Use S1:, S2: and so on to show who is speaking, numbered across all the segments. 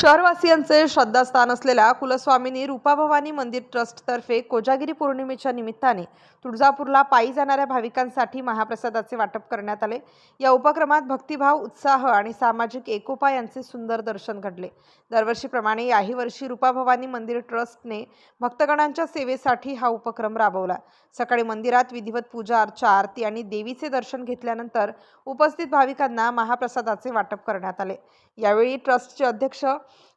S1: शहरवासियांचे श्रद्धास्थान असलेल्या कुलस्वामिनी रूपाभवानी मंदिर ट्रस्टतर्फे कोजागिरी पौर्णिमेच्या निमित्ताने तुळजापूरला पायी जाणाऱ्या भाविकांसाठी महाप्रसादाचे वाटप करण्यात आले. या उपक्रमात भक्तिभाव उत्साह आणि सामाजिक एकोपा यांचे सुंदर दर्शन घडले. दरवर्षीप्रमाणे याही वर्षी रूपाभवानी मंदिर ट्रस्टने भक्तगणांच्या सेवेसाठी हा उपक्रम राबवला. सकाळी मंदिरात विधिवत पूजा अर्चा आरती आणि देवीचे दर्शन घेतल्यानंतर उपस्थित भाविकांना महाप्रसादाचे वाटप करण्यात आले. यावेळी ट्रस्टचे अध्यक्ष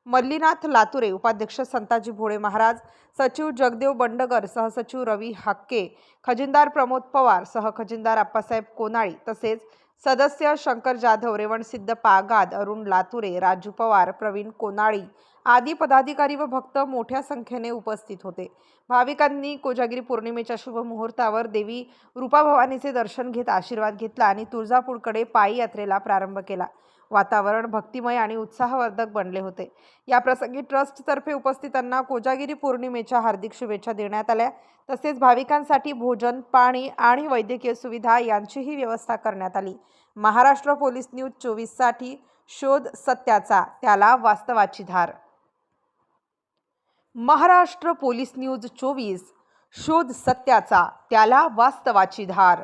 S1: मल्लीनाथ लातुरे उपाध्यक्ष संताजी भोळे महाराज सचिव जगदेव बंडगर सहसचिव रवी हाक्के खजिनदार प्रमोद पवार सहखजिनदार आप्पासाहेब कोनाळी तसेच सदस्य शंकर जाधव रेवणसिद्ध पागाद अरुण लातुरे राजू पवार प्रवीण कोनाळी आदी पदाधिकारी व भक्त मोठ्या संख्येने उपस्थित होते. भाविकांनी कोजागिरी पौर्णिमेच्या शुभ मुहूर्तावर देवी रूपाभवानीचे दर्शन घेत आशीर्वाद घेतला आणि तुळजापूरकडे पायी यात्रेला प्रारंभ केला. वातावरण भक्तिमय आणि उत्साहवर्धक बनले होते. या प्रसंगी ट्रस्टतर्फे उपस्थितांना कोजागिरी पौर्णिमेच्या हार्दिक शुभेच्छा देण्यात आल्या. तसेच भाविकांसाठी भोजन पाणी आणि वैद्यकीय सुविधा यांचीही व्यवस्था करण्यात आली. महाराष्ट्र पोलीस न्यूज चोवीससाठी शोध सत्याचा त्याला वास्तवाची धार. महाराष्ट्र पोलीस न्यूज चोवीस शोध सत्याचा त्याला वास्तवाची धार.